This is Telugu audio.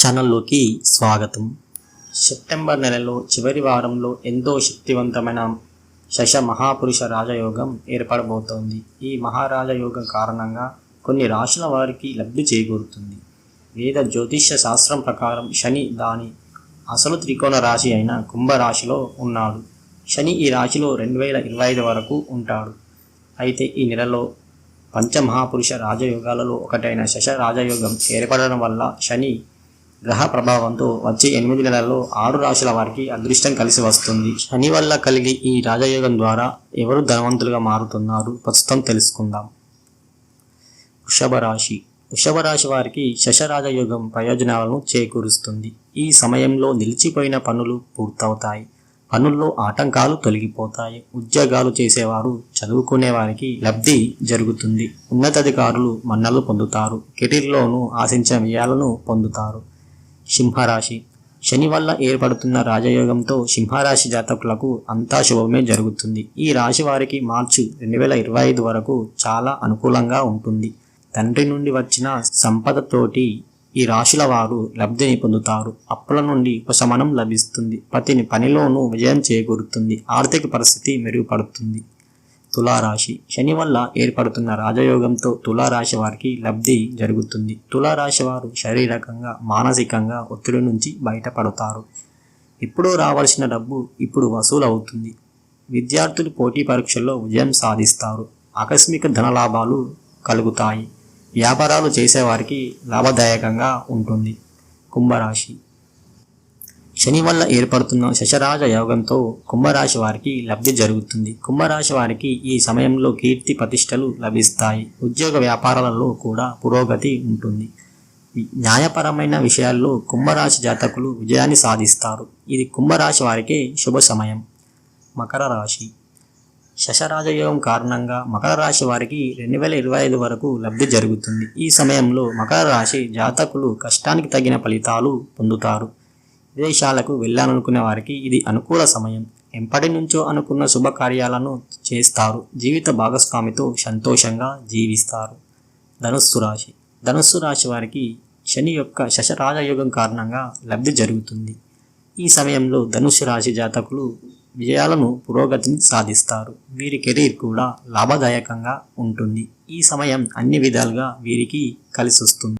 ఛానల్లోకి స్వాగతం. సెప్టెంబర్ నెలలో చివరి వారంలో ఎంతో శక్తివంతమైన శశ మహాపురుష రాజయోగం ఏర్పడబోతోంది. ఈ మహారాజయోగం కారణంగా కొన్ని రాశుల వారికి లబ్ధి చేకూరుతుంది. వేద జ్యోతిష్య శాస్త్రం ప్రకారం శని దాని అసలు త్రికోణ రాశి అయిన కుంభరాశిలో ఉన్నాడు. శని ఈ రాశిలో రెండు వేల ఇరవై ఐదు వరకు ఉంటాడు. అయితే ఈ నెలలో పంచమహాపురుష రాజయోగాలలో ఒకటైన శశ రాజయోగం ఏర్పడడం వల్ల శని గ్రహ ప్రభావంతో వచ్చే ఎనిమిది నెలల్లో ఆరు రాశుల వారికి అదృష్టం కలిసి వస్తుంది. శని వల్ల కలిగి ఈ రాజయోగం ద్వారా ఎవరు ధనవంతులుగా మారుతున్నారు ప్రస్తుతం తెలుసుకుందాం. వృషభ రాశి. వృషభ రాశి వారికి శశరాజయోగం ప్రయోజనాలను చేకూరుస్తుంది. ఈ సమయంలో నిలిచిపోయిన పనులు పూర్తవుతాయి. పనుల్లో ఆటంకాలు తొలగిపోతాయి. ఉద్యోగాలు చేసేవారు చదువుకునే వారికి లబ్ధి జరుగుతుంది. ఉన్నతాధికారులు మన్నలు పొందుతారు. కెరీర్లోనూ ఆశించిన వ్యయాలను పొందుతారు. సింహరాశి. శని వల్ల ఏర్పడుతున్న రాజయోగంతో సింహరాశి జాతకులకు అంతా శుభమే జరుగుతుంది. ఈ రాశి వారికి మార్చి రెండు వేల ఇరవై ఐదు వరకు చాలా అనుకూలంగా ఉంటుంది. తండ్రి నుండి వచ్చిన సంపదతోటి ఈ రాశుల వారు లబ్ధిని పొందుతారు. అప్పుల నుండి ఉపశమనం లభిస్తుంది. ప్రతి పనిలోనూ విజయం చేకూరుతుంది. ఆర్థిక పరిస్థితి మెరుగుపడుతుంది. తులారాశి. శని వల్ల ఏర్పడుతున్న రాజయోగంతో తులారాశి వారికి లబ్ధి జరుగుతుంది. తులారాశి వారు శారీరకంగా మానసికంగా ఒత్తిడి నుంచి బయటపడతారు. ఎప్పుడో రావాల్సిన డబ్బు ఇప్పుడు వసూలు అవుతుంది విద్యార్థులు పోటీ పరీక్షల్లో విజయం సాధిస్తారు. ఆకస్మిక ధనలాభాలు కలుగుతాయి. వ్యాపారాలు చేసేవారికి లాభదాయకంగా ఉంటుంది. కుంభరాశి. శని వల్ల ఏర్పడుతున్న శశరాజ యోగంతో కుంభరాశి వారికి లబ్ధి జరుగుతుంది. కుంభరాశి వారికి ఈ సమయంలో కీర్తి ప్రతిష్టలు లభిస్తాయి. ఉద్యోగ వ్యాపారాలలో కూడా పురోగతి ఉంటుంది. న్యాయపరమైన విషయాల్లో కుంభరాశి జాతకులు విజయాన్ని సాధిస్తారు. ఇది కుంభరాశి వారికి శుభ సమయం. మకర రాశి. శశరాజయోగం కారణంగా మకర రాశి వారికి రెండు వేల ఇరవై ఐదు వరకు లబ్ధి జరుగుతుంది. ఈ సమయంలో మకర రాశి జాతకులు కష్టానికి తగిన ఫలితాలు పొందుతారు. విదేశాలకు వెళ్ళాలనుకునే వారికి ఇది అనుకూల సమయం. ఎంపటి నుంచో అనుకున్న శుభకార్యాలను చేస్తారు. జీవిత భాగస్వామితో సంతోషంగా జీవిస్తారు. ధనుస్సు రాశి. ధనుస్సు రాశి వారికి శని యొక్క శశరాజయోగం కారణంగా లబ్ధి జరుగుతుంది. ఈ సమయంలో ధనుస్సు రాశి జాతకులు విజయాలను పురోగతిని సాధిస్తారు. వీరి కెరీర్ కూడా లాభదాయకంగా ఉంటుంది. ఈ సమయం అన్ని విధాలుగా వీరికి కలిసి వస్తుంది